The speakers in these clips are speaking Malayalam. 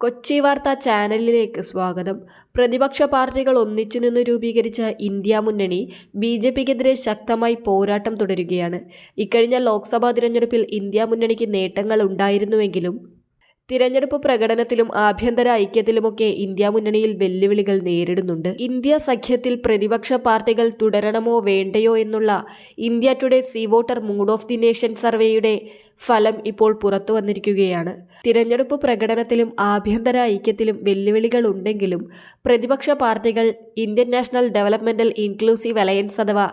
കൊച്ചി വാർത്താ ചാനലിലേക്ക് സ്വാഗതം. പ്രതിപക്ഷ പാർട്ടികൾ ഒന്നിച്ചു നിന്ന് രൂപീകരിച്ച ഇന്ത്യ മുന്നണി ബി ജെ പിക്കെതിരെ ശക്തമായി പോരാട്ടം തുടരുകയാണ്. ഇക്കഴിഞ്ഞ ലോക്സഭാ തിരഞ്ഞെടുപ്പിൽ ഇന്ത്യ മുന്നണിക്ക് നേട്ടങ്ങൾ ഉണ്ടായിരുന്നുവെങ്കിലും തിരഞ്ഞെടുപ്പ് പ്രകടനത്തിലും ആഭ്യന്തര ഐക്യത്തിലുമൊക്കെ ഇന്ത്യ മുന്നണിയിൽ വെല്ലുവിളികൾ നേരിടുന്നുണ്ട്. ഇന്ത്യ സഖ്യത്തിൽ പ്രതിപക്ഷ പാർട്ടികൾ തുടരണമോ വേണ്ടയോ എന്നുള്ള India today C voter mood of the nation സർവേയുടെ ഫലം ഇപ്പോൾ പുറത്തു വന്നിരിക്കുകയാണ്. തിരഞ്ഞെടുപ്പ് പ്രകടനത്തിലും ആഭ്യന്തര ഐക്യത്തിലും വെല്ലുവിളികൾ ഉണ്ടെങ്കിലും പ്രതിപക്ഷ പാർട്ടികൾ Indian national developmental inclusive alliance അഥവാ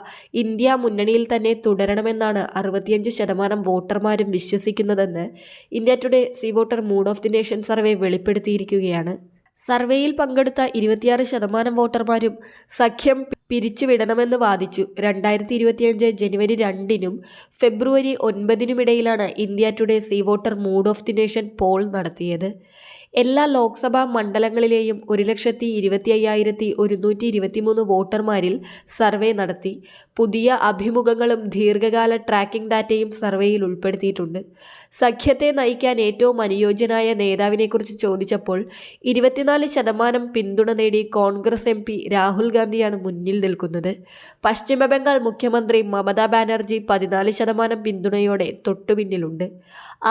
ഇന്ത്യ മുന്നണിയിൽ തന്നെ തുടരണമെന്നാണ് അറുപത്തിയഞ്ച് ശതമാനം വോട്ടർമാരും വിശ്വസിക്കുന്നതെന്ന് India today C voter mood of the nation survey വെളിപ്പെടുത്തിയിരിക്കുകയാണ്. സർവേയിൽ പങ്കെടുത്ത ഇരുപത്തിയാറ് ശതമാനം വോട്ടർമാരും സഖ്യം പിരിച്ചുവിടണമെന്ന് വാദിച്ചു. രണ്ടായിരത്തി ഇരുപത്തിയഞ്ച് ജനുവരി രണ്ടിനും ഫെബ്രുവരി ഒൻപതിനുമിടയിലാണ് India today C voter mood of the nation poll നടത്തിയത്. എല്ലാ ലോക്സഭാ മണ്ഡലങ്ങളിലെയും ഒരു ലക്ഷത്തി ഇരുപത്തി അയ്യായിരത്തി ഒരുന്നൂറ്റി ഇരുപത്തിമൂന്ന് വോട്ടർമാരിൽ സർവേ നടത്തി. പുതിയ അഭിമുഖങ്ങളും ദീർഘകാല ട്രാക്കിംഗ് ഡാറ്റയും സർവേയിൽ ഉൾപ്പെടുത്തിയിട്ടുണ്ട്. സഖ്യത്തെ നയിക്കാൻ ഏറ്റവും അനുയോജ്യനായ നേതാവിനെക്കുറിച്ച് ചോദിച്ചപ്പോൾ ഇരുപത്തിനാല് ശതമാനം പിന്തുണ നേടി കോൺഗ്രസ് എം പി രാഹുൽ ഗാന്ധിയാണ് മുന്നിൽ നിൽക്കുന്നത്. പശ്ചിമബംഗാൾ മുഖ്യമന്ത്രി മമതാ ബാനർജി പതിനാല് ശതമാനം പിന്തുണയോടെ തൊട്ടുപിന്നിലുണ്ട്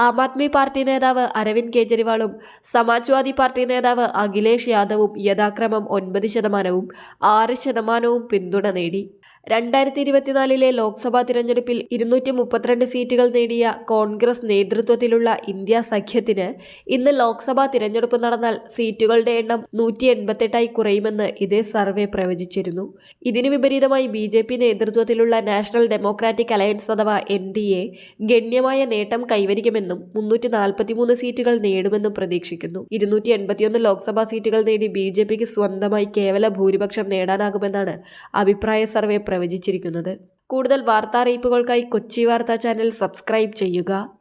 ആം ആദ്മി പാർട്ടി നേതാവ് അരവിന്ദ് കെജ്രിവാളും സമാജ്വാദി പാർട്ടി നേതാവ് അഖിലേഷ് യാദവും യഥാക്രമം ഒൻപത് ശതമാനവും ആറ് ശതമാനവും പിന്തുണ നേടി. രണ്ടായിരത്തി ഇരുപത്തിനാലിലെ ലോക്സഭാ തിരഞ്ഞെടുപ്പിൽ ഇരുന്നൂറ്റി മുപ്പത്തിരണ്ട് സീറ്റുകൾ നേടിയ കോൺഗ്രസ് നേതൃത്വത്തിലുള്ള ഇന്ത്യ സഖ്യത്തിന് ഇന്ന് ലോക്സഭാ തിരഞ്ഞെടുപ്പ് നടന്നാൽ സീറ്റുകളുടെ എണ്ണം നൂറ്റി എൺപത്തെട്ടായി കുറയുമെന്ന് ഇതേ സർവേ പ്രവചിച്ചിരുന്നു. ഇതിനു വിപരീതമായി ബി ജെ പി നേതൃത്വത്തിലുള്ള നാഷണൽ ഡെമോക്രാറ്റിക് അലയൻസ് അഥവാ എൻ ഡി എ ഗണ്യമായ നേട്ടം കൈവരിക്കുമെന്നും മുന്നൂറ്റി നാൽപ്പത്തിമൂന്ന് സീറ്റുകൾ നേടുമെന്നും പ്രതീക്ഷിക്കുന്നു. ഇരുന്നൂറ്റി എൺപത്തിയൊന്ന് ലോക്സഭാ സീറ്റുകൾ നേടി ബി സ്വന്തമായി കേവല ഭൂരിപക്ഷം നേടാനാകുമെന്നാണ് അഭിപ്രായ സർവേ പ്രവചിച്ചിരിക്കുന്നത്. കൂടുതൽ വാർത്താ അറിയിപ്പുകൾക്കായി കൊച്ചി വാർത്താ ചാനൽ സബ്സ്ക്രൈബ് ചെയ്യുക.